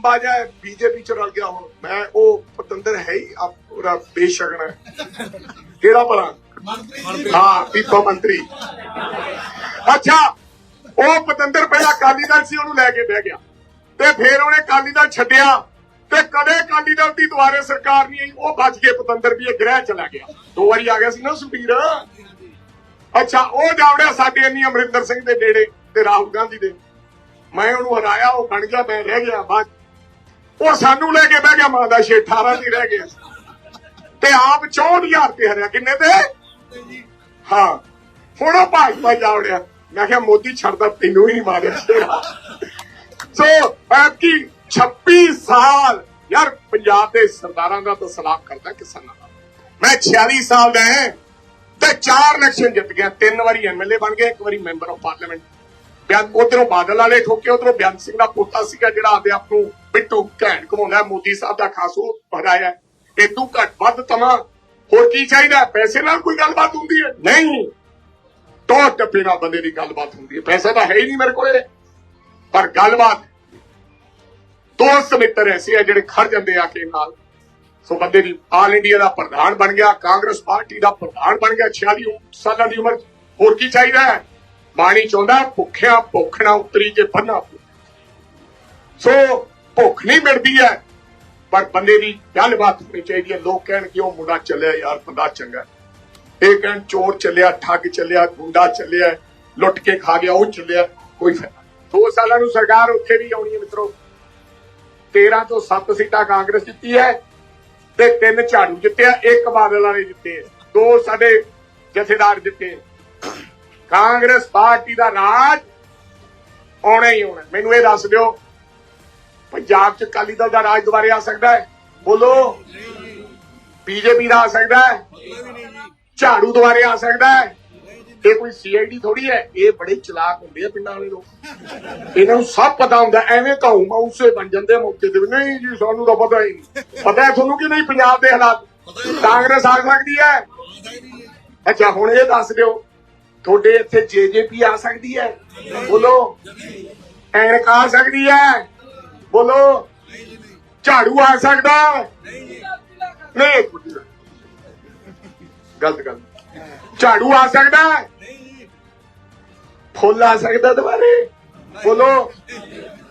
ਲੰਬਾ ਜਿਹਾ ਬੀਜੇਪੀ ਚ ਰਲ ਗਿਆ ਹੁਣ ਮੈਂ ਉਹ ਪਤੰਦਰ ਹੈ ਹੀ ਆਪਣਾ ਬੇਸ਼ਕਣਾ ਕਿਹੜਾ ਭਲਾ? ਹਾਂ ਪੀਪਾ ਮੰਤਰੀ। ਅੱਛਾ ਉਹ ਪਤੰਦਰ ਪਹਿਲਾਂ ਦਲ ਸੀ ਉਹਨੂੰ ਲੈ ਕੇ ਬਹਿ ਗਿਆ। ਤੇ ਫਿਰ ਉਹਨੇ ਦਲ ਛੱਡਿਆ। ਤੇ ਕਦੇ ਅਕਾਲੀ ਦਲ ਦੀ ਦੁਆਰੇ ਸਰਕਾਰ ਨਹੀਂ ਆਈ। ਉਹ ਬਚ ਕੇ ਪਤੰਦਰ ਵੀ ਇਹ ਗ੍ਰਹਿ ਚਲਾ ਗਿਆ। ਦੋ ਵਾਰੀ ਆ ਗਿਆ ਸੀ ਨਾ ਸੁਪੀਰ ਅੱਛਾ ਉਹ ਜਾਵੜਿਆ ਸਾਡੇ ਇੰਨੀ ਅਮਰਿੰਦਰ ਸਿੰਘ ਦੇ ਡੇੜੇ ਤੇ ਰਾਹੁਲ ਗਾਂਧੀ ਦੇ। ਮੈਂ ਉਹਨੂੰ ਹਰਾਇਆ ਉਹ ਬਣ ਗਿਆ ਮੈਂ ਰਹਿ ਗਿਆ ਬਾਅਦ ਉਹ ਸਾਨੂੰ ਲੈ ਕੇ ਬਹਿ ਗਿਆ ਮਾਂ ਦਾ ਛੇ 18 ਦੀ ਰਹਿ ਗਿਆ ਤੇ ਆਪ 64000 ਤੇ ਹਰਿਆ, ਕਿੰਨੇ ਤੇ? ਹਾਂ। ਹੁਣ ਉਹ ਭਾਜਪਾ ਜਾਵੜਿਆ ਮੈਂ ਕਿਹਾ, ਮੋਦੀ ਛੱਡਦਾ, ਤੈਨੂੰ ਹੀ ਮਾਰਿਆ ਸੋ, ਐਤਕੀ 26 ਸਾਲ, ਯਾਰ, ਪੰਜਾਬ ਦੇ ਸਰਦਾਰਾਂ ਦਾ ਤਾਂ ਸਲਾਮ ਕਰਦਾ ਕਿਸਾਨਾਂ ਦਾ। ਮੈਂ 46 ਸਾਲ ਦਾ ਹਾਂ, ਤੇ ਚਾਰ ਇਲੈਕਸ਼ਨ ਜਿੱਤ ਗਿਆ। ਤਿੰਨ ਵਾਰੀ ਐਮਐਲਏ ਬਣ ਗਿਆ ਇੱਕ ਵਾਰੀ ਮੈਂਬਰ ਆਫ ਪਾਰਲੀਮੈਂਟ ਬਿਆਨ, ਉਧਰੋਂ ਬਾਦਲ ਵਾਲੇ ਠੋਕੇ, ਉਧਰੋਂ ਬਿਆਨ ਸਿੰਘ ਦਾ ਪੋਤਾ ਸੀਗਾ ਜਿਹੜਾ ਆਪਦੇ ਆਪ ਨੂੰ ਬਿੱਟੂ ਘੈਂਟ ਘਮਾਉਂਦਾ ਮੋਦੀ ਸਾਹਿਬ ਦਾ ਖਾਸੋ ਹਰਾਇਆ ਇਹ ਘੱਟ ਵੱਧ ਤਮਾ ਹੋਰ ਕੀ ਚਾਹੀਦਾ ਪੈਸੇ ਨਾਲ ਕੋਈ ਗੱਲਬਾਤ ਹੁੰਦੀ ਹੈ? ਨਹੀਂ। ਟੋ ਟੱਪੇ ਨਾਲ ਬੰਦੇ ਦੀ ਗੱਲਬਾਤ ਹੁੰਦੀ ਹੈ। ਪੈਸਾ ਤਾਂ ਹੈ ਹੀ ਨਹੀਂ ਮੇਰੇ ਕੋਲੇ। ਪਰ ਗੱਲਬਾਤ ਦੋਸਤ ਮਿੱਤਰ ਐਸੇ ਆ ਜਿਹੜੇ ਖੜ ਜਾਂਦੇ ਆ ਕੇ ਨਾਲ। ਸੋ ਬੰਦੇ ਦੀ ਆਲ ਇੰਡੀਆ ਦਾ ਪ੍ਰਧਾਨ ਬਣ ਗਿਆ, ਕਾਂਗਰਸ ਪਾਰਟੀ ਦਾ ਪ੍ਰਧਾਨ ਬਣ ਗਿਆ 46 ਸਾਲਾਂ ਦੀ ਉਮਰ ਹੋਰ ਕੀ ਚਾਹੀਦਾ ਹੈ? ਬਾਣੀ ਚਾਹੁੰਦਾ, ਭੁੱਖਿਆ ਭੁੱਖ ਨਾ ਉਤਰੀ ਜੇ ਬੰਨਾ ਸੋ ਭੁੱਖ ਨਹੀਂ ਮਿਟਦੀ ਹੈ, ਪਰ ਬੰਦੇ ਦੀ ਗੱਲਬਾਤ ਹੋਣੀ ਚਾਹੀਦੀ ਹੈ। ਲੋਕ ਕਹਿਣ ਕਿ ਉਹ ਮੁੰਡਾ ਚੱਲਿਆ, ਯਾਰ ਬੰਦਾ ਚੰਗਾ। ਇਹ ਕਹਿਣ, ਚੋਰ ਚੱਲਿਆ, ਠੱਗ ਚੱਲਿਆ, ਗੁੰਡਾ ਚੱਲਿਆ, ਲੁੱਟ ਕੇ ਖਾ ਗਿਆ, ਉਹ ਚੱਲਿਆ, ਕੋਈ ਫਾਇਦਾ ਦੋ ਸਾਲਾਂ ਨੂੰ ਸਰਕਾਰ ਉੱਥੇ ਵੀ ਆਉਣੀ ਹੈ ਮਿੱਤਰੋ। 13 ਤੋਂ 7 ਸੀਟਾਂ ਕਾਂਗਰਸ ਜਿੱਤੀ ਹੈ ਤੇ ਤਿੰਨ ਝਾੜੂ ਜਿੱਤਿਆ ਇੱਕ ਬਾਦਲ ਵਾਲੇ ਜਿੱਤੇ ਦੋ ਸਾਡੇ ਜਥੇਦਾਰ ਜਿੱਤੇ ਕਾਂਗਰਸ ਪਾਰਟੀ ਦਾ ਰਾਜ ਆਉਣਾ ਹੀ ਆਉਣਾ। ਮੈਨੂੰ ਇਹ ਦੱਸ ਦਿਓ ਪੰਜਾਬ ਚ ਅਕਾਲੀ ਦਲ ਦਾ ਰਾਜ ਦੁਬਾਰੇ ਆ ਸਕਦਾ ਹੈ? ਬੋਲੋ। ਬੀਜੇਪੀ ਦਾ ਆ ਸਕਦਾ ਹੈ? ਝਾੜੂ ਦੁਬਾਰੇ ਆ ਸਕਦਾ ਹੈ? ਇਹ ਕੋਈ ਸੀਆਈਡੀ ਥੋੜੀ ਹੈ? ਇਹ ਬੜੇ ਚਲਾਕ ਹੁੰਦੇ ਆ ਪਿੰਡਾਂ ਵਾਲੇ ਲੋਕ। ਇਹਨਾਂ ਨੂੰ ਸਭ ਪਤਾ ਹੁੰਦਾ ਐਵੇਂ ਕਹੂੰ ਮਾਉਸੇ ਬਣ ਜਾਂਦੇ ਮੌਕੇ ਤੇ ਨਹੀਂ ਜੀ ਸਾਨੂੰ ਤਾਂ ਪਤਾ ਹੀ ਨਹੀਂ। ਪਤਾ ਹੈ ਤੁਹਾਨੂੰ ਕਿ ਨਹੀਂ ਪੰਜਾਬ ਦੇ ਹਾਲਾਤ? ਕਾਂਗਰਸ ਆ ਸਕਦੀ ਹੈ? ਅੱਛਾ ਹੁਣ ਇਹ ਦੱਸ ਦਿਓ ਤੁਹਾਡੇ ਇੱਥੇ ਜੇਜੇਪੀ ਆ ਸਕਦੀ ਹੈ? ਬੋਲੋ। ਐਨਕ ਆ ਸਕਦੀ ਹੈ? ਬੋਲੋ। ਝਾੜੂ ਆ ਸਕਦਾ ਨਹੀਂ। ਗਲਤ ਗੱਲ। ਝਾੜੂ ਆ ਸਕਦਾ ਫੁੱਲ ਆ ਸਕਦਾ ਦੁਬਾਰੇ। ਬੋਲੋ।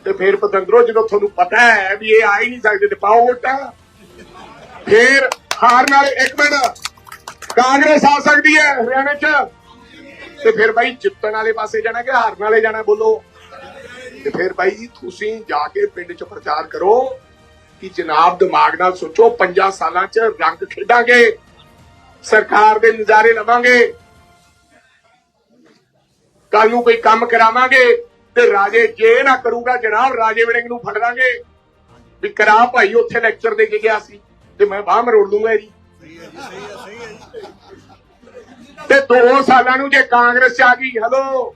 ਤੇ ਫਿਰ ਪਤੰਦਰੋ, ਜਦੋਂ ਤੁਹਾਨੂੰ ਪਤਾ ਹੈ ਵੀ ਇਹ ਆ ਹੀ ਨਹੀਂ ਸਕਦੇ ਤੇ ਪਾਓ ਵੋਟਾਂ। ਫਿਰ ਹਾਰ ਨਾਲ ਇੱਕ ਮਿੰਟ ਕਾਂਗਰਸ ਆ ਸਕਦੀ ਹੈ ਹਰਿਆਣੇ ਚ। ਤੇ ਫਿਰ ਬਾਈ ਜਿੱਤਣ ਵਾਲੇ ਪਾਸੇ ਜਾਣਾ ਕਿ ਹਾਰਨ ਵਾਲੇ ਜਾਣਾ ਬੋਲੋ? ਤੇ ਫਿਰ ਬਾਈ ਤੁਸੀਂ ਜਾ ਕੇ ਪਿੰਡ ਚ ਪ੍ਰਚਾਰ ਕਰੋ ਕਿ ਜਨਾਬ ਦਿਮਾਗ ਨਾਲ ਸੋਚੋ, ਪੰਜਾਂ ਸਾਲਾਂ ਚ ਰੰਗ ਖੇਡਾਂਗੇ, ਸਰਕਾਰ ਦੇ ਨਜ਼ਾਰੇ ਲਵਾਂਗੇ। ਕੱਲ ਨੂੰ ਕੋਈ ਕੰਮ ਕਰਾਵਾਂਗੇ ਤੇ ਰਾਜੇ ਜੇ ਨਾ ਕਰੂਗਾ ਜਨਾਬ, ਰਾਜੇ ਵੜਿੰਗ ਨੂੰ ਫੜ ਲਾਂਗੇ। ਵੀ ਕਰਾ ਭਾਈ, ਉੱਥੇ ਲੈਕਚਰ ਦੇ ਕੇ ਗਿਆ ਸੀ ਤੇ ਮੈਂ ਬਾਹ ਮਰੋੜ ਦੂੰਗਾ ਇਹਦੀ। ਤੇ 2 ਸਾਲਾਂ ਨੂੰ ਜੇ ਕਾਂਗਰਸ ਚ ਆ ਗਈ ਹਲੋ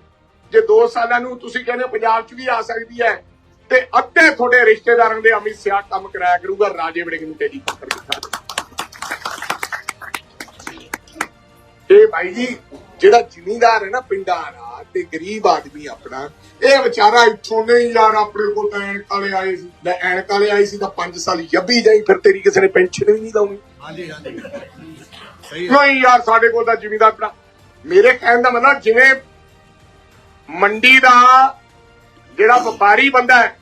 ਜੇ 2 ਸਾਲਾਂ ਨੂੰ ਤੁਸੀਂ ਕਹਿੰਦੇ ਹੋ ਪੰਜਾਬ ਚ ਵੀ ਆ ਸਕਦੀ ਹੈ, ਤੇ ਅੱਧੇ ਤੁਹਾਡੇ ਰਿਸ਼ਤੇਦਾਰਾਂ ਦੇ ਅਮਿਤ ਸਿਆਹ ਕੰਮ ਕਰਾਇਆ ਕਰੂਗਾ ਰਾਜੇ ਵੜਿੰਗ ਨੂੰ ਤੇਰੀ ਪਕੜ ਕੇ। ਇਹ ਭਾਈ ਜੀ, ਜਿਹੜਾ ਜ਼ਿਮੀਂਦਾਰ ਹੈ ਨਾ ਪਿੰਡਾਂ ਦਾ ਤੇ ਗਰੀਬ ਆਦਮੀ ਆਪਣਾ, ਇਹ ਵਿਚਾਰਾ ਇੱਥੋਂ ਨਹੀਂ ਯਾਰ ਆਪਣੇ ਕੋਲ ਤਾਂ ਐਨਕ ਵਾਲੇ ਆਏ ਸੀ। ਲੈ, ਐਨਕ ਵਾਲੇ ਆਏ ਸੀ ਤਾਂ 5 ਸਾਲ ਯੱਬੀ ਜਾਈ, ਫਿਰ ਤੇਰੀ ਕਿਸੇ ਨੇ ਪੈਨਸ਼ਨ ਵੀ ਨਹੀਂ ਲਾਉਣੀ। ਹਾਂਜੀ ਹਾਂਜੀ। ਨਹੀਂ ਯਾਰ ਸਾਡੇ ਕੋਲ ਤਾਂ ਜ਼ਿਮੀਂਦਾਰ ਭਰਾ ਮੇਰੇ ਕਹਿਣ ਦਾ ਮਤਲਬ ਜਿਵੇਂ ਮੰਡੀ ਦਾ ਜਿਹੜਾ ਵਪਾਰੀ ਬੰਦਾ ਹੈ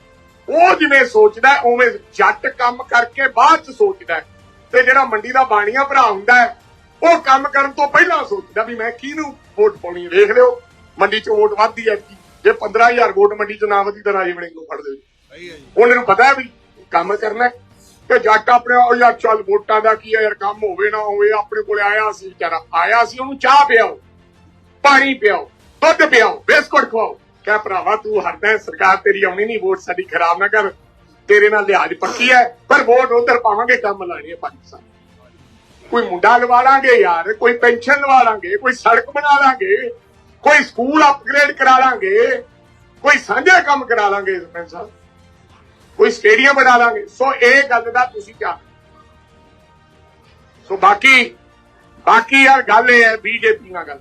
ਉਹ ਜਿਵੇਂ ਸੋਚਦਾ ਉਵੇਂ ਜੱਟ ਕੰਮ ਕਰਕੇ ਬਾਅਦ ਚ ਸੋਚਦਾ। ਤੇ ਜਿਹੜਾ ਮੰਡੀ ਦਾ ਬਾਣੀਆ ਭਰਾ ਹੁੰਦਾ ਹੈ ਉਹ ਕੰਮ ਕਰਨ ਤੋਂ ਪਹਿਲਾਂ ਸੋਚਦਾ ਵੀ ਮੈਂ ਕਿਹਨੂੰ ਵੋਟ ਪਾਉਣੀ ਹੈ। ਵੇਖ ਲਿਓ ਮੰਡੀ ਚ ਵੋਟ ਵੱਧਦੀ ਹੈ ਕੀ ਜੇ 15000 ਵੋਟ ਮੰਡੀ ਚ ਨਾ ਵਧੀ ਤਾਂ ਰਾਜੇ ਵੜਿੰਗ ਨੂੰ ਫੜ ਦੇ ਸਹੀ ਹੈ ਜੀ। ਉਹਨਾਂ ਨੂੰ ਪਤਾ ਹੈ ਵੀ ਕੰਮ ਕਰਨਾ ਤੇ ਜੱਟ ਆਪਣੇ ਉਹ ਯਾਰ, ਚੱਲ ਵੋਟਾਂ ਦਾ ਕੀ ਹੈ ਯਾਰ, ਕੰਮ ਹੋਵੇ ਨਾ ਹੋਵੇ, ਆਪਣੇ ਕੋਲ ਆਇਆ ਸੀ ਵਿਚਾਰਾ। ਆਇਆ ਸੀ, ਉਹਨੂੰ ਚਾਹ ਪਿਆਓ, ਪਾਣੀ ਪਿਆਓ, ਦੁੱਧ ਪਿਆਓ, ਬਿਸਕੁਟ ਖਵਾਓ। ਕਹਿ ਭਰਾਵਾ, ਤੂੰ ਹਰਦਾ ਸਰਕਾਰ ਤੇਰੀ ਆਉਣੀ ਨਹੀਂ ਵੋਟ, ਸਾਡੀ ਖਰਾਬ ਨਾ ਕਰ। ਤੇਰੇ ਨਾਲ ਲਿਹਾਜ਼ ਪੱਕੀ ਹੈ, ਪਰ ਵੋਟ ਉਧਰ ਪਾਵਾਂਗੇ, ਕੰਮ ਲਾਣੀ ਹੈ ਪੰਜ ਸਾਲ। ਕੋਈ ਮੁੰਡਾ ਲਵਾ ਲਾਂਗੇ ਯਾਰ, ਕੋਈ ਪੈਨਸ਼ਨ ਲਵਾ ਲਾਂਗੇ, ਕੋਈ ਸੜਕ ਬਣਾ ਲਾਂਗੇ, ਕੋਈ ਸਕੂਲ ਅਪਗ੍ਰੇਡ ਕਰਾ ਲਾਂਗੇ, ਕੋਈ ਸਾਂਝਾ ਕੰਮ ਕਰਾ ਲਾਂਗੇ ਸਰਪੰਚ ਸਾਹਿਬ ਕੋਈ ਸਟੇਡੀਅਮ ਬਣਾ ਲਾਂਗੇ। ਸੋ ਇਹ ਗੱਲ ਦਾ ਤੁਸੀਂ ਧਿਆਨ ਸੋ ਬਾਕੀ ਬਾਕੀ ਯਾਰ ਗੱਲ ਇਹ ਹੈ ਬੀਜੇਪੀ ਨਾਲ ਗੱਲ।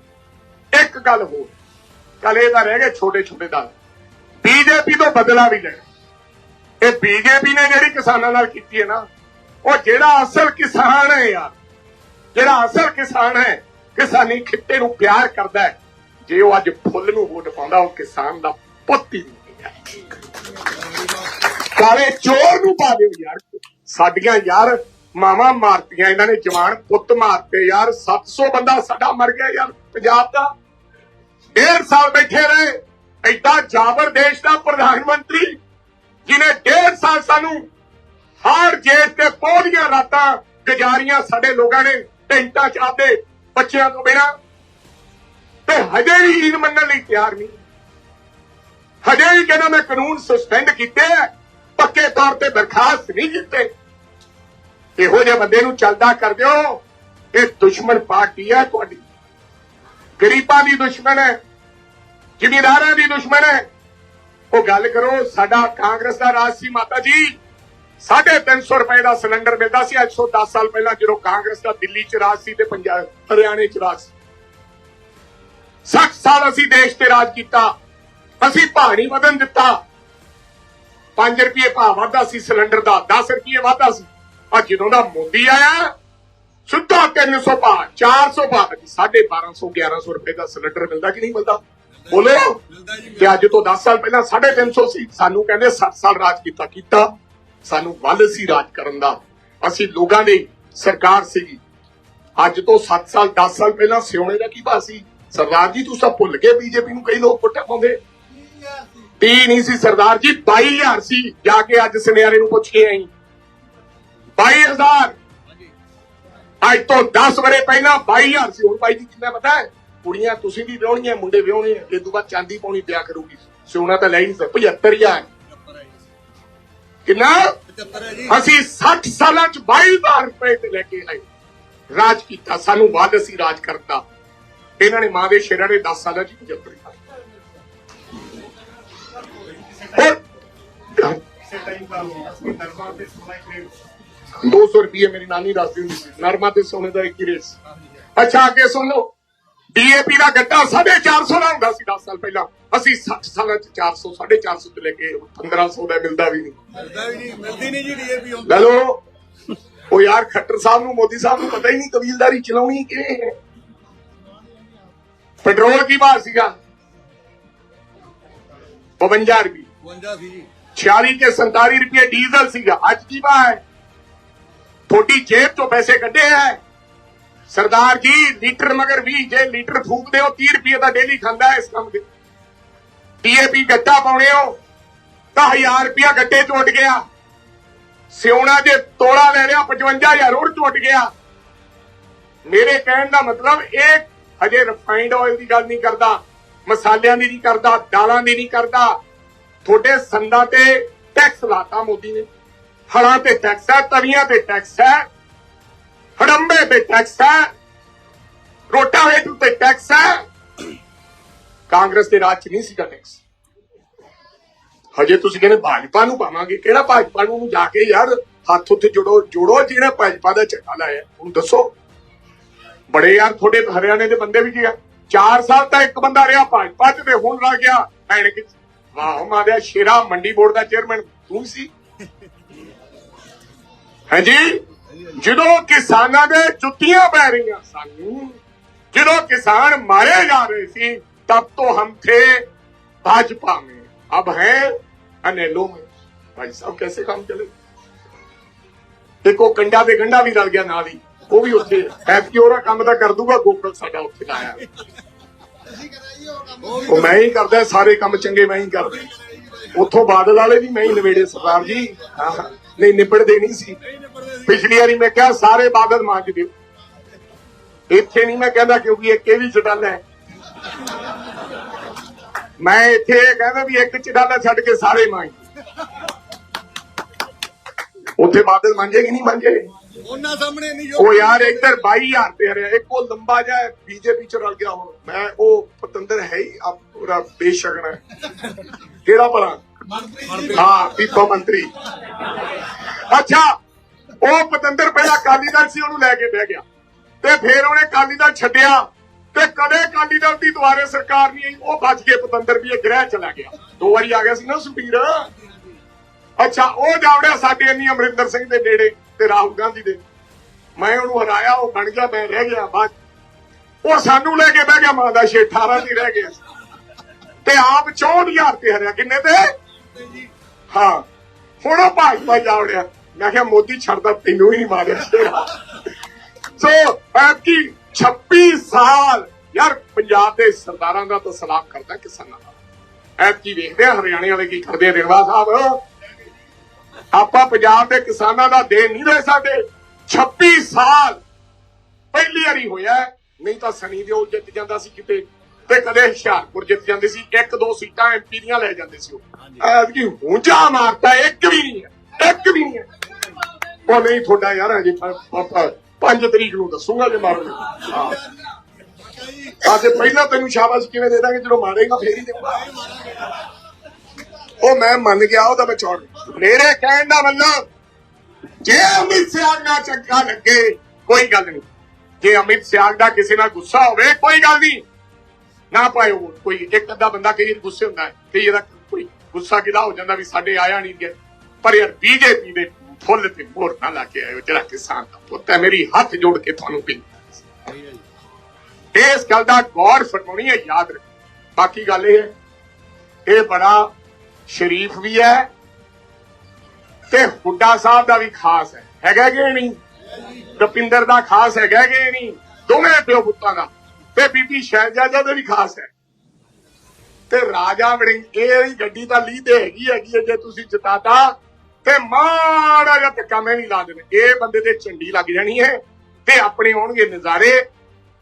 ਇੱਕ ਗੱਲ ਹੋਰ। ਕੱਲ ਇਹ ਤਾਂ ਰਹਿ ਗਏ ਛੋਟੇ ਛੋਟੇ ਦਲ। ਬੀਜੇਪੀ ਤੋਂ ਬਦਲਾ ਵੀ ਲੈਣਾ। ਇਹ ਬੀਜੇਪੀ ਨੇ ਜਿਹੜੀ ਕਿਸਾਨਾਂ ਨਾਲ ਕੀਤੀ ਹੈ ਨਾ, ਉਹ ਜਿਹੜਾ ਅਸਲ ਕਿਸਾਨ ਹੈ ਯਾਰ, ਜਿਹੜਾ ਅਸਲ ਕਿਸਾਨ ਹੈ, ਕਿਸਾਨੀ ਖਿੱਤੇ ਨੂੰ ਪਿਆਰ ਕਰਦਾ ਹੈ, ਜੇ ਉਹ ਅੱਜ ਫੁੱਲ ਨੂੰ ਵੋਟ ਪਾਉਂਦਾ, ਉਹ ਕਿਸਾਨ ਦਾ ਪੁੱਤ ਹੀ ਨਹੀਂ ਹੈ। ਕਾਲੇ ਚੋਰ ਨੂੰ ਪਾ ਦਿਓ ਯਾਰ। ਸਾਡੀਆਂ ਯਾਰ ਮਾਵਾਂ ਮਾਰਤੀਆਂ ਇਹਨਾਂ ਨੇ ਜਵਾਨ ਪੁੱਤ ਮਾਰਤੇ ਯਾਰ। 700 ਬੰਦਾ ਸਾਡਾ ਮਰ ਗਿਆ ਯਾਰ ਪੰਜਾਬ ਦਾ। ਡੇਢ ਸਾਲ ਬੈਠੇ ਰਹੇ। ਐਡਾ ਜਾਬਰ ਦੇਸ਼ ਦਾ ਪ੍ਰਧਾਨ ਮੰਤਰੀ ਜਿਨੇ ਡੇਢ ਸਾਲ ਸਾਨੂੰ ਹਾਰ ਜੇਠ ਤੇ ਪੌੜੀਆਂ ਰਾਤਾਂ ਗੁਜ਼ਾਰੀਆਂ ਸਾਡੇ ਲੋਕਾਂ ਨੇ ਟੈਂਟਾਂ ਚ ਆਦੇ ਬੱਚਿਆਂ ਤੋਂ ਬਿਨਾਂ। ਤੇ ਹਜੇ ਵੀ ਈਦ ਮੰਨਣ ਲਈ ਤਿਆਰ ਨਹੀਂ। ਹਜੇ ਵੀ ਕਹਿੰਦਾ ਮੈਂ ਕਾਨੂੰਨ ਸਸਪੈਂਡ ਕੀਤੇ ਆ, ਪੱਕੇ ਤੌਰ ਤੇ ਬਰਖਾਸਤ ਨਹੀਂ ਦਿੱਤੇ। ਇਹੋ ਜਿਹੇ ਬੰਦੇ ਨੂੰ ਚੱਲਦਾ ਕਰ ਦਿਓ। ਇਹ ਦੁਸ਼ਮਣ ਪਾਰਟੀ ਹੈ ਤੁਹਾਡੀ। ਗਰੀਬਾਂ ਦੀ ਦੁਸ਼ਮਣ ਹੈ, ਜ਼ਿਮੀਂਦਾਰਾਂ ਦੀ ਦੁਸ਼ਮਣ ਹੈ। ਉਹ ਗੱਲ ਕਰੋ, ਸਾਡਾ ਕਾਂਗਰਸ ਦਾ ਰਾਜ ਸੀ ਮਾਤਾ ਜੀ। 350 ਰੁਪਏ ਦਾ ਸਿਲੰਡਰ ਮਿਲਦਾ ਸੀ। ਅੱਜ ਤੋਂ 10 ਸਾਲ ਪਹਿਲਾਂ ਜਦੋਂ ਕਾਂਗਰਸ ਦਾ ਦਿੱਲੀ ਚ ਰਾਜ ਸੀ ਤੇ ਪੰਜਾਬ, ਹਰਿਆਣੇ ਚ ਰਾਜ ਸੀ। 60 ਸਾਲ ਅਸੀਂ ਦੇਸ਼ ਤੇ ਰਾਜ ਕੀਤਾ। ਅਸੀਂ ਭਾਅ ਨਹੀਂ ਵਧਣ ਦਿੱਤਾ। 5 ਰੁਪਏ ਭਾਅ ਵਾਧਾ ਸੀ ਸਿਲੰਡਰ ਦਾ 10 ਰੁਪਏ ਵਾਧਾ ਸੀ। ਆ ਜਦੋਂ ਦਾ ਮੋਦੀ ਆਇਆ ਸਿੱਧਾ 300 ਭਾਅ 400 ਭਾਅ 1250 1100 ਰੁਪਏ ਦਾ ਸਿਲੰਡਰ ਮਿਲਦਾ ਕਿ ਨਹੀਂ ਮਿਲਦਾ? ਬੋਲੋ? ਕਿ ਅੱਜ ਤੋਂ 10 ਸਾਲ ਪਹਿਲਾਂ 350 ਸੀ ਸਾਨੂੰ ਕਹਿੰਦੇ 60 ਸਾਲ ਰਾਜ ਕੀਤਾ ਕੀਤਾ। ਸਾਨੂੰ ਵੱਲ ਸੀ ਰਾਜ ਕਰਨ ਦਾ। ਅਸੀਂ ਲੋਕਾਂ ਦੀ ਸਰਕਾਰ ਸੀਗੀ। ਅੱਜ ਤੋਂ 7 ਸਾਲ 10 ਸਾਲ ਪਹਿਲਾਂ ਸਿਉਣੇ ਦਾ ਕੀ ਭਾਅ ਸੀ? ਸਰਦਾਰ ਜੀ ਤੁਸੀਂ ਭੁੱਲ ਗਏ ਬੀਜੇਪੀ ਨੂੰ ਕਈ ਲੋਕ ਪੁੱਟੇ ਪਾਉਂਦੇ 30 ਨਹੀਂ ਸੀ ਸਰਦਾਰ ਜੀ 22000 ਸੀ ਜਾ ਕੇ ਅੱਜ ਸੁਨਿਆਰੇ ਨੂੰ ਪੁੱਛ ਕੇ ਆਈ। 22000 ਅੱਜ ਤੋਂ 10 ਵਰੇ ਪਹਿਲਾਂ 22000 ਸੀ ਹੁਣ ਬਾਈ ਜੀ ਕਿੰਨਾ ਪਤਾ ਹੈ? ਕੁੜੀਆਂ ਤੁਸੀਂ ਵੀ ਵਿਆਹਣੀਆਂ ਮੁੰਡੇ ਵਿਆਹਣੇ ਆ ਇਹ ਤੋਂ ਬਾਅਦ ਚਾਂਦੀ ਪਾਉਣੀ ਪਿਆ ਕਰੂਗੀ। ਸੋਨਾ ਤਾਂ ਲੈ ਹੀ ਨਹੀਂ ਸਕਦਾ 75000 ਕਿੰਨਾ? 75 ਹੈ ਜੀ। ਅਸੀਂ 60 ਸਾਲਾਂ ਚ 22000 ਰੁਪਏ ਤੇ ਲੈ ਕੇ ਆਏ। ਰਾਜ ਕੀਤਾ ਸਾਨੂੰ ਬਾਅਦ ਅਸੀਂ ਰਾਜ ਕਰਤਾ। ਇਹਨਾਂ ਨੇ ਮਾਂ ਦੇ ਸ਼ੇਰਾਂ ਨੇ 10 ਸਾਲਾਂ ਚ 75 ਹੋਰ 200 ਰੁਪਏ ਮੇਰੀ ਨਾਨੀ ਦੱਸਦੀ ਹੁੰਦੀ ਸੀ ਨਰਮਾ ਤੇ ਸੋਨੇ ਦਾ ਇੱਕ ਹੀ ਰੇਸ ਅੱਛਾ ਅੱਗੇ ਸੁਣ ਲਓ ਡੀਏਪੀ ਦਾ ਗੱਟਾ 450 ਦਾ ਹੁੰਦਾ ਸੀ 10 ਸਾਲ ਪਹਿਲਾਂ ਅਸੀਂ 60 ਸਾਲਾਂ ਚ 400 450 ਤੋਂ ਲੈ ਕੇ 1500 ਦਾ ਮਿਲਦਾ ਵੀ ਨਹੀਂ ਮਿਲਦਾ ਵੀ ਨਹੀਂ ਮਿਲਦੀ ਨਹੀਂ ਜੀ ਡੀਏਪੀ ਹੁਣ ਲੈ ਲਓ ਉਹ ਯਾਰ ਖੱਟਰ ਸਾਹਿਬ ਨੂੰ ਮੋਦੀ ਸਾਹਿਬ ਨੂੰ ਪਤਾ ਹੀ ਨਹੀਂ ਕਬੀਲਦਾਰੀ ਚਲਾਉਣੀ ਕਿਵੇਂ ਹੈ ਪੈਟਰੋਲ ਕੀ ਭਾਅ ਸੀਗਾ 52 ਰੁਪਏ 52 ਸੀ 46 ਤੇ 47 ਰੁਪਏ ਡੀਜ਼ਲ ਸੀਗਾ। ਅੱਜ ਕੀ ਭਾਅ ਹੈ? ਤੁਹਾਡੀ ਜੇਬ ਤੋਂ ਪੈਸੇ ਕੱਢੇ ਹੈ? ਸਰਦਾਰ ਜੀ, ਲੀਟਰ ਮਗਰ 20 ਜੇ ਲੀਟਰ ਫੂਕਦੇ ਹੋ 30 ਰੁਪਏ ਦਾ ਡੇਲੀ ਖਾਂਦਾ ਇਸ ਕੰਮ ਦੇ। ਡੀਏਪੀ ਗੱਟਾ ਪਾਉਣੇ ਹੋ ਤਾਂ 1000 ਰੁਪਿਆ ਗੱਟੇ ਚ ਉੱਡ ਗਿਆ। ਸਿਉਣਾ ਜੇ ਤੋਲਾ ਲੈ ਲਿਆ 55000 ਉੜ ਚ ਉੱਡ ਗਿਆ। ਮੇਰੇ ਕਹਿਣ ਦਾ ਮਤਲਬ ਇਹ ਹਜੇ ਰਿਫਾਈਨਡ ਆਇਲ ਦੀ ਗੱਲ ਨਹੀਂ ਕਰਦਾ, ਮਸਾਲਿਆਂ ਦੀ ਨਹੀਂ ਕਰਦਾ, ਦਾਲਾਂ ਦੀ ਨਹੀਂ ਕਰਦਾ ਤੁਹਾਡੇ ਸੰਦਾਂ ਤੇ ਟੈਕਸ ਲਾਤਾ ਮੋਦੀ ਨੇ। ਹੜਾਂ ਤੇ ਟੈਕਸ ਹੈ, ਤਵੀਆਂ ਤੇ ਟੈਕਸ ਹੈ, ਹੜੰਬੇ ਤੇ ਟੈਕਸ ਹੈ ਰੋਟਾਵੇਟਰ ਤੇ ਟੈਕਸ ਹੈ। ਕਾਂਗਰਸ ਦੇ ਰਾਜ ਚ ਨਹੀਂ ਸੀਗਾ ਟੈਕਸ ਹਜੇ ਤੁਸੀਂ ਕਹਿੰਦੇ ਭਾਜਪਾ ਨੂੰ ਪਾਵਾਂਗੇ। ਕਿਹੜਾ ਭਾਜਪਾ ਨੂੰ? ਜਾ ਕੇ ਯਾਰ ਹੱਥ ਉੱਤੇ ਜੋੜੋ ਜੋੜੋ ਜਿਹੜਾ ਭਾਜਪਾ ਦਾ ਝੰਡਾ ਲਾਇਆ। ਹੁਣ ਦੱਸੋ। ਬੜੇ ਯਾਰ ਤੁਹਾਡੇ ਹਰਿਆਣੇ ਦੇ ਬੰਦੇ ਵੀ ਗਿਆ 4 ਸਾਲ ਤਾਂ ਇੱਕ ਬੰਦਾ ਰਿਹਾ ਭਾਜਪਾ ਚ ਤੇ ਹੁਣ ਲੱਗ ਗਿਆ ਭੈਣ ਵਾਹ ਮਾਰਿਆ ਸ਼ੇਰਾ ਮੰਡੀ ਬੋਰਡ ਦਾ ਚੇਅਰਮੈਨ ਤੂੰ ਸੀ ਹਾਂਜੀ ਜਦੋਂ ਕਿਸਾਨਾਂ ਦੇ ਜੁੱਤੀਆਂ ਪੈ ਰਹੀਆਂ ਸਾਨੂੰ ਜਦੋਂ ਕਿਸਾਨ ਮਾਰੇ ਜਾ ਰਹੇ ਸੀ तब तो हम थे भाजपा में अब है अनेलो में भाई साहब कैसे काम चले ਦੇਖੋ ਕੰਡਾ ਤੇ ਗੰਡਾ ਵੀ ਰਲ ਗਿਆ ਨਾਲ ਹੀ ਉਹ ਵੀ ਉੱਥੇ ਐਤਕੀ ਉਹਦਾ ਕੰਮ ਤਾਂ ਕਰ ਦੂਗਾ ਗੋਕਲ ਸਾਡਾ ਉੱਥੇ ਲਾਇਆ ਉਹ ਮੈਂ ਹੀ ਕਰਦਾ, ਸਾਰੇ ਕੰਮ ਚੰਗੇ ਮੈਂ ਹੀ ਕਰਦਾ। ਉੱਥੋਂ ਬਾਦਲ ਵਾਲੇ ਵੀ ਮੈਂ ਹੀ ਨਵੇੜੇ ਸਰਦਾਰ ਜੀ। ਨਹੀਂ, ਨਿਬੜਦੇ ਨਹੀਂ ਸੀ। ਪਿਛਲੀ ਵਾਰੀ ਮੈਂ ਕਿਹਾ, ਸਾਰੇ ਬਾਦਲ ਮੰਗ ਦਿਓ। ਇੱਥੇ ਨਹੀਂ ਮੈਂ ਕਹਿੰਦਾ, ਕਿਉਂਕਿ ਇੱਕ ਇਹ ਵੀ ਚਟਾਲਾ ਹੈ। ਮੈਂ ਇੱਥੇ ਇਹ ਕਹਿੰਦਾ ਵੀ ਇੱਕ ਚਟਾਲਾ ਛੱਡ ਕੇ ਸਾਰੇ ਮੰਗ ਉੱਥੇ ਬਾਦਲ ਮੰਗੇ ਕਿ ਨਹੀਂ ਮੰਗੇ ਉਹਨਾਂ ਸਾਹਮਣੇ ਨਹੀਂ ਉਹ ਯਾਰ ਇੱਧਰ 22000 ਤੇ ਹਰਿਆ ਇੱਕ ਉਹ ਲੰਬਾ ਜਿਹਾ ਬੀਜੇਪੀ ਚ ਰਲ ਗਿਆ ਹੁਣ। ਮੈਂ ਉਹ ਪਤੰਦਰ ਹੈ ਹੀ ਆ ਪੂਰਾ ਬੇਸ਼ਕਣਾ ਹੈ। ਕਿਹੜਾ ਭਲਾ? ਹਾਂ ਪੀਪਾ ਮੰਤਰੀ। ਅੱਛਾ ਉਹ ਪਤੰਦਰ ਪਹਿਲਾਂ ਅਕਾਲੀ ਦਲ ਸੀ ਉਹਨੂੰ ਲੈ ਕੇ ਬਹਿ ਗਿਆ। ਤੇ ਫਿਰ ਉਹਨੇ ਅਕਾਲੀ ਦਲ ਛੱਡਿਆ। ਤੇ ਕਦੇ ਅਕਾਲੀ ਦਲ ਦੀ ਦੁਆਰੇ ਸਰਕਾਰ ਨਹੀਂ ਆਈ ਉਹ ਬਚ ਕੇ ਪਤੰਦਰ ਵੀ ਇਹ ਗ੍ਰਹਿ ਚਲਾ ਗਿਆ। ਦੋ ਵਾਰੀ ਆ ਗਿਆ ਸੀ ਨਾ ਸੁਪੀਰ। ਅੱਛਾ ਉਹ ਜਾਵੜਿਆ ਸਾਡੇ ਇੰਨੀ ਅਮਰਿੰਦਰ ਸਿੰਘ ਦੇ ਨੇੜੇ। ਤੇ ਰਾਹੁਲ ਗਾਂਧੀ ਦੇ। ਮੈਂ ਉਹਨੂੰ ਹਰਾਇਆ, ਉਹ ਬਣ ਗਿਆ, ਮੈਂ ਰਹਿ ਗਿਆ, ਬਾਅਦ ਉਹ ਸਾਨੂੰ ਲੈ ਕੇ ਬਹਿ ਗਿਆ, ਮਾਂ ਦਾ ਛੇ 18 ਦੀ ਰਹਿ ਗਿਆ। ਤੇ ਆਪ 64000 ਤੇ ਹਰਿਆ। ਕਿੰਨੇ ਤੇ? ਹਾਂ। ਹੁਣ ਉਹ ਭਾਜਪਾ ਜਾਵੜਿਆ ਮੈਂ ਕਿਹਾ, ਮੋਦੀ ਛੱਡਦਾ, ਤੈਨੂੰ ਹੀ ਨਹੀਂ ਮਾਰਿਆ ਸੋ, ਐਤਕੀ 26 ਸਾਲ, ਯਾਰ, ਪੰਜਾਬ ਦੇ ਸਰਦਾਰਾਂ ਦਾ ਤਾਂ ਸਲਾਮ ਕਰਦਾ ਕਿਸਾਨਾਂ ਦਾ। ਐਤਕੀ ਵੇਖਦੇ ਆ, ਹਰਿਆਣੇ ਵਾਲੇ ਕੀ ਕਰਦੇ ਆ ਸਾਹਿਬ। ਆਪਾਂ ਪੰਜਾਬ ਦੇ ਕਿਸਾਨਾਂ ਦਾ ਦੇ ਨਹੀਂ ਰਹੇ ਸਾਡੇ 26 ਸਾਲ ਪਹਿਲੀ ਵਾਰੀ ਹੋਇਆ। ਨਹੀਂ ਤਾਂ ਸਨੀ ਦਿਓਲ ਜਿੱਤ ਜਾਂਦਾ ਸੀ ਕਿਤੇ ਤੇ ਕਦੇ ਹੁਸ਼ਿਆਰਪੁਰ ਜਿੱਤ ਜਾਂਦੇ ਸੀ। ਇੱਕ ਦੋ ਸੀਟਾਂ ਐਮਪੀ ਦੀਆਂ ਲੈ ਜਾਂਦੇ ਸੀ ਉਹ। ਐਤਕੀ ਹੁੰਜਾ ਮਾਰਤਾ ਇੱਕ ਵੀ ਨਹੀਂ ਹੈ ਇੱਕ ਵੀ ਨਹੀਂ ਹੈ। ਉਹ ਨਹੀਂ ਤੁਹਾਡਾ ਯਾਰ ਅਜੇ 5 ਤਰੀਕ ਨੂੰ ਦੱਸੂਗਾ ਜੇ ਹਾਂ। ਅੱਜ ਪਹਿਲਾਂ ਤੈਨੂੰ ਸ਼ਾਬਾਸ਼ ਕਿਵੇਂ ਦੇ ਦਾਂਗੇ ਜਦੋਂ ਮਾਰੇਗਾ ਫੇਰ ਹੀ ਦੇਊਗਾ ਉਹ ਮੈਂ ਮੰਨ ਗਿਆ, ਉਹਦਾ ਮੈਂ ਛੋੜ ਮੇਰੇ ਕਹਿਣ ਦਾ ਮਤਲਬ, ਜੇ ਅਮਿਤ ਸਿਆਗ ਨਾਲ ਚੰਗਾ ਲੱਗੇ, ਕੋਈ ਗੱਲ ਨਹੀਂ। ਜੇ ਅਮਿਤ ਸਿਆਗ ਦਾ ਕਿਸੇ ਨਾਲ ਗੁੱਸਾ ਹੋਵੇ, ਕੋਈ ਗੱਲ ਨਹੀਂ। ਨਾ ਪਾਇਓ ਕੋਈ, ਇੱਕ ਅੱਧਾ ਬੰਦਾ ਕਈ ਗੁੱਸੇ ਹੁੰਦਾ ਹੈ, ਕਈ ਇਹਦਾ ਕੋਈ ਗੁੱਸਾ ਕਿਦਾ ਹੋ ਜਾਂਦਾ ਵੀ ਸਾਡੇ ਆਇਆ ਨਹੀਂ ਗਿਆ। ਪਰ ਯਾਰ ਬੀਜੇਪੀ ਦੇ ਫੁੱਲ ਤੇ ਮੋਰ ਨਾ ਲਾ ਕੇ ਆਇਓ, ਜਿਹੜਾ ਕਿਸਾਨ ਦਾ ਪੁੱਤ ਹੈ, ਮੇਰੀ ਹੱਥ ਜੋੜ ਕੇ ਤੁਹਾਨੂੰ ਬੇਨਤੀ ਇਸ ਗੱਲ ਦਾ ਗੌਰ ਫਰਮਾਉਣੀ ਹੈ, ਯਾਦ ਰੱਖੋ। ਬਾਕੀ ਗੱਲ ਇਹ ਹੈ, ਇਹ ਬੜਾ ਸ਼ਰੀਫ ਵੀ ਹੈ ਤੇ ਹੁੱਡਾ ਸਾਹਿਬ ਦਾ ਵੀ ਖਾਸ ਹੈ। ਹੈਗਾ ਕਿ ਨਹੀਂ? ਰਪਿੰਦਰ ਦਾ ਖਾਸ ਹੈਗਾ ਕਿ ਨਹੀਂ? ਦੋਵੇਂ ਪਿਓ ਪੁੱਤਾਂ ਦਾ। ਤੇ ਬੀਬੀ ਸ਼ਹਿਜਾਦਾ ਦਾ ਵੀ ਖਾਸ ਹੈ। ਤੇ ਰਾਜਾ ਵੜਿੰਗ, ਇਹ ਗੱਡੀ ਤਾਂ ਲੀਹ ਤੇ ਹੈਗੀ ਹੈਗੀ ਹੈ, ਜੇ ਤੁਸੀਂ ਜਿਤਾਤਾ, ਤੇ ਮਾੜਾ ਜਿਹਾ ਧੱਕਾ ਮੈਂ ਨਹੀਂ ਲਾ ਦੇਣਾ। ਇਹ ਬੰਦੇ ਤੇ ਝੰਡੀ ਲੱਗ ਜਾਣੀ ਹੈ ਤੇ ਆਪਣੇ ਆਉਣਗੇ ਨਜ਼ਾਰੇ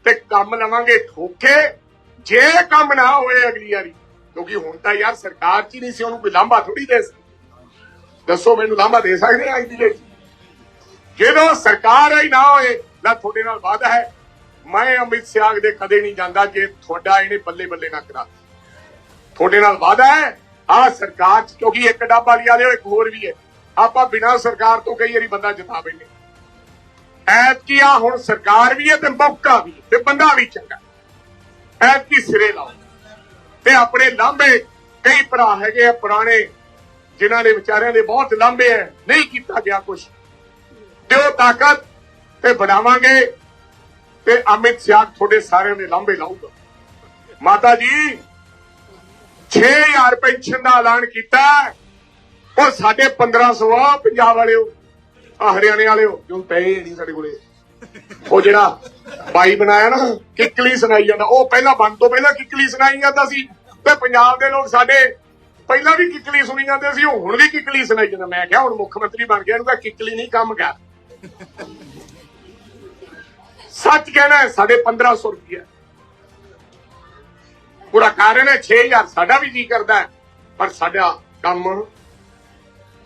ਤੇ ਕੰਮ ਲਵਾਂਗੇ ਠੋਕੇ ਜੇ ਕੰਮ ਨਾ ਹੋਏ ਅਗਲੀ ਵਾਰੀ ਕਿਉਂਕਿ ਹੁਣ ਤਾਂ ਯਾਰ ਸਰਕਾਰ ਚ ਹੀ ਨਹੀਂ ਸੀ, ਉਹਨੂੰ ਕੋਈ ਲਾਂਭਾ ਥੋੜੀ ਦੇ ਸਕਦੀ। ਦੱਸੋ ਮੈਨੂੰ ਲਾਂਭਾ ਦੇ ਸਕਦੇ ਆ ਅੱਜ ਦੀ ਡੇਟ ਜਦੋਂ ਸਰਕਾਰ ਹੀ ਨਾ ਹੋਏ, ਨਾ ਤੁਹਾਡੇ ਨਾਲ ਵਾਅਦਾ ਹੈ, ਮੈਂ ਅਮਿਤ ਸਿਆਗ ਦੇ ਕਦੇ ਨਹੀਂ ਜਾਂਦਾ ਜੇ ਤੁਹਾਡਾ ਇਹਨੇ ਬੱਲੇ ਬੱਲੇ ਨਾ ਕਰਾ ਤੁਹਾਡੇ ਨਾਲ ਵਾਅਦਾ ਹੈ ਆ ਸਰਕਾਰ ਚ, ਕਿਉਂਕਿ ਇੱਕ ਡੱਬਾ ਲਿਆ ਲਿਓ ਇੱਕ ਹੋਰ ਵੀ ਹੈ। ਆਪਾਂ ਬਿਨਾਂ ਸਰਕਾਰ ਤੋਂ ਕਈ ਵਾਰੀ ਬੰਦਾ ਜਿਤਾ ਬੈਨੇ ਐਤਕੀ ਆ ਹੁਣ ਸਰਕਾਰ ਵੀ ਹੈ ਤੇ ਮੌਕਾ ਵੀ ਤੇ ਬੰਦਾ ਵੀ ਚੰਗਾ ਐਤਕੀ ਸਿਰੇ ਲਾਓ। ਤੇ ਆਪਣੇ ਲਾਂਬੇ ਕਈ ਭਰਾ ਹੈਗੇ ਆ ਪੁਰਾਣੇ, ਜਿਨ੍ਹਾਂ ਦੇ ਵਿਚਾਰਿਆਂ ਦੇ ਬਹੁਤ ਲਾਂਬੇ ਹੈ ਨਹੀਂ ਕੀਤਾ ਗਿਆ ਕੁਝ ਦਿਓ ਤਾਕਤ ਤੇ ਬਣਾਵਾਂਗੇ ਤੇ ਅਮਿਤ ਸ਼ਾਹ ਤੁਹਾਡੇ ਸਾਰਿਆਂ ਦੇ ਲਾਂਬੇ ਲਾਊਗਾ। ਮਾਤਾ ਜੀ 6000 ਪੈਨਸ਼ਨ ਦਾ ਐਲਾਨ ਕੀਤਾ ਉਹ ਸਾਡੇ 1500 ਆ, ਪੰਜਾਬ ਵਾਲਿਓ ਆ ਹਰਿਆਣੇ ਵਾਲਿਓ। ਕਿਉਂ ਪਏ ਨਹੀਂ ਸਾਡੇ ਕੋਲੇ? ਉਹ ਜਿਹੜਾ ਬਾਈ ਬਣਾਇਆ ਨਾ ਕਿੱਕਲੀ ਸੁਣਾਈ ਜਾਂਦਾ। ਉਹ ਪਹਿਲਾਂ ਬੰਦ ਤੋਂ ਪਹਿਲਾਂ ਕਿੱਕਲੀ ਸੁਣਾਈ ਜਾਂਦਾ ਸੀ। ਤੇ ਪੰਜਾਬ ਦੇ ਲੋਕ ਸਾਡੇ ਪਹਿਲਾਂ ਵੀ ਕਿੱਕਲੀ ਸੁਣੀ ਜਾਂਦੇ ਸੀ ਹੁਣ ਵੀ ਕਿੱਕਲੀ ਸੁਣਾਈ ਜਾਂਦਾ। ਮੈਂ ਕਿਹਾ ਹੁਣ ਮੁੱਖ ਮੰਤਰੀ ਬਣ ਗਿਆ ਇਹਨੂੰ ਤਾਂ ਕਿੱਕਲੀ ਨਹੀਂ ਕੰਮ ਕਰ। ਸੱਚ ਕਹਿਣਾ ਹੈ, ਸਾਡੇ 1500 ਰੁਪਏ ਪੂਰਾ ਕਾਰਨ ਹੈ 6000 ਸਾਡਾ ਵੀ ਜੀ ਕਰਦਾ ਪਰ ਸਾਡਾ ਕੰਮ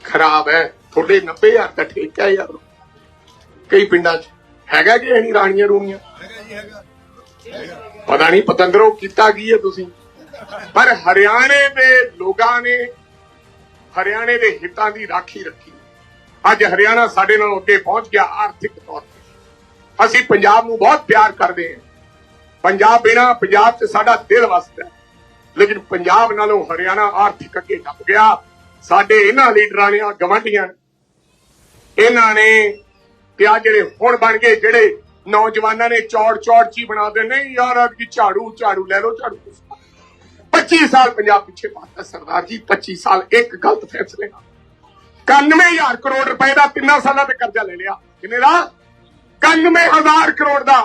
ਖਰਾਬ ਹੈ। ਤੁਹਾਡੇ 90000 ਤਾਂ ਠੇਕਾ ਹੈ ਯਾਰ। ਕਈ ਪਿੰਡਾਂ 'ਚ ਹੈਗਾ ਕਿ ਨਹੀਂ ਰਾਣੀਆਂ ਰੂਣੀਆਂ? ਹੈਗਾ ਜੀ ਹੈਗਾ ਪਤਾ ਨਹੀਂ ਪਤੰਦਰੋ ਕੀਤਾ ਕੀ ਹੈ ਤੁਸੀਂ? ਪਰ ਹਰਿਆਣੇ ਦੇ ਲੋਕਾਂ ਨੇ, ਹਰਿਆਣੇ ਦੇ ਹਿੱਤਾਂ ਦੀ ਰਾਖੀ ਰੱਖੀ। ਅੱਜ ਹਰਿਆਣਾ ਸਾਡੇ ਨਾਲ ਅੱਗੇ ਪਹੁੰਚ ਗਿਆ ਆਰਥਿਕ ਤੌਰ ਤੇ। ਅਸੀਂ ਪੰਜਾਬ ਨੂੰ ਬਹੁਤ ਪਿਆਰ ਕਰਦੇ ਹਾਂ। ਪੰਜਾਬ ਬਿਨਾ, ਪੰਜਾਬ 'ਚ ਸਾਡਾ ਦਿਲ ਵਸਦਾ ਲੇਕਿਨ ਪੰਜਾਬ ਨਾਲੋਂ ਹਰਿਆਣਾ ਆਰਥਿਕ ਅੱਗੇ ਟੱਪ ਗਿਆ। ਸਾਡੇ ਇਹਨਾਂ ਲੀਡਰਾਂ ਨੇ ਆ ਗਵਾਂਢੀਆਂ ਨੇ, ਇਹਨਾਂ ਨੇ ਤੇ ਆ ਜਿਹੜੇ ਹੁਣ ਬਣ ਗਏ ਜਿਹੜੇ ਨੌਜਵਾਨਾਂ ਨੇ ਚੌੜ ਚੌੜ ਚੀ ਬਣਾ ਦੇ ਨਹੀਂ ਯਾਰ ਅੱਜ ਕੀ ਝਾੜੂ ਝਾੜੂ ਲੈ ਲਓ ਝਾੜੂ 25 ਸਾਲ ਪੰਜਾਬ ਪਿੱਛੇ ਪਾਤਾ ਸਰਦਾਰ ਜੀ 25 ਸਾਲ ਇੱਕ ਗਲਤ ਫੈਸਲੇ ਨਾਲ 91000 ਕਰੋੜ ਰੁਪਏ ਦਾ ਤਿੰਨਾਂ ਸਾਲਾਂ ਤੇ ਕਰਜ਼ਾ ਲੈ ਲਿਆ ਕਿੰਨੇ ਦਾ 91000 ਕਰੋੜ ਦਾ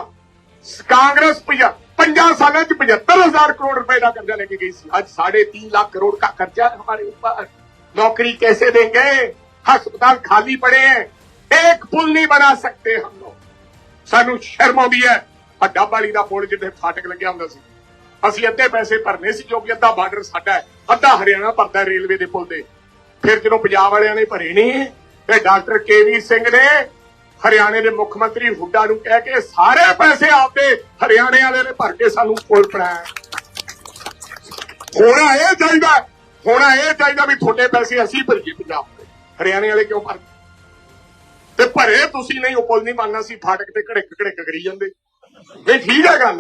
ਕਾਂਗਰਸ ਪੰਜਾ- ਪੰਜਾਂ ਸਾਲਾਂ ਚ 75000 ਕਰੋੜ रुपए का कर्जा लेके गई थी आज साढ़े तीन लाख करोड़ का कर्जा है हमारे ऊपर नौकरी कैसे देंगे अस्पताल खाली पड़े हैं एक पुल नहीं बना सकते हम लोग ਸਾਨੂੰ ਸ਼ਰਮ ਆਉਂਦੀ ਹੈ ਆ ਡੱਬ ਵਾਲੀ ਦਾ ਪੁਲ ਜਿੱਥੇ ਫਾਟਕ ਲੱਗਿਆ ਹੁੰਦਾ ਸੀ ਅਸੀਂ ਅੱਧੇ ਪੈਸੇ ਭਰਨੇ ਸੀ ਕਿਉਂਕਿ ਅੱਧਾ ਬਾਰਡਰ ਸਾਡਾ ਹੈ ਅੱਧਾ ਹਰਿਆਣਾ ਭਰਦਾ ਹੈ ਰੇਲਵੇ ਦੇ ਪੁਲ ਦੇ ਫਿਰ ਜਦੋਂ ਪੰਜਾਬ ਵਾਲਿਆਂ ਨੇ ਭਰੇ ਨਹੀਂ ਤੇ ਡਾਕਟਰ ਕੇਵੀ ਸਿੰਘ ਨੇ ਹਰਿਆਣੇ ਦੇ ਮੁੱਖ ਮੰਤਰੀ ਹੁੱਡਾ ਨੂੰ ਕਹਿ ਕੇ ਸਾਰੇ ਪੈਸੇ ਆਪਦੇ ਹਰਿਆਣੇ ਵਾਲੇ ਨੇ ਭਰ ਕੇ ਸਾਨੂੰ ਪੁਲ ਬਣਾਇਆ ਹੋਣਾ ਇਹ ਚਾਹੀਦਾ ਹੋਣਾ ਇਹ ਚਾਹੀਦਾ ਵੀ ਤੁਹਾਡੇ ਪੈਸੇ ਅਸੀਂ ਭਰੀਏ ਪੰਜਾਬ ਦੇ ਹਰਿਆਣੇ ਵਾਲੇ ਕਿਉਂ ਭਰ ਤੇ ਭਰੇ ਤੁਸੀਂ ਨਹੀਂ, ਉਹ ਪੁਲ ਨਹੀਂ ਬਣਨਾ ਸੀ, ਫਾਟਕ ਤੇ ਘੜਿਕ ਘੜਿਕ ਕਰੀ ਜਾਂਦੇ। ਨਹੀਂ ਠੀਕ ਹੈ ਗੱਲ।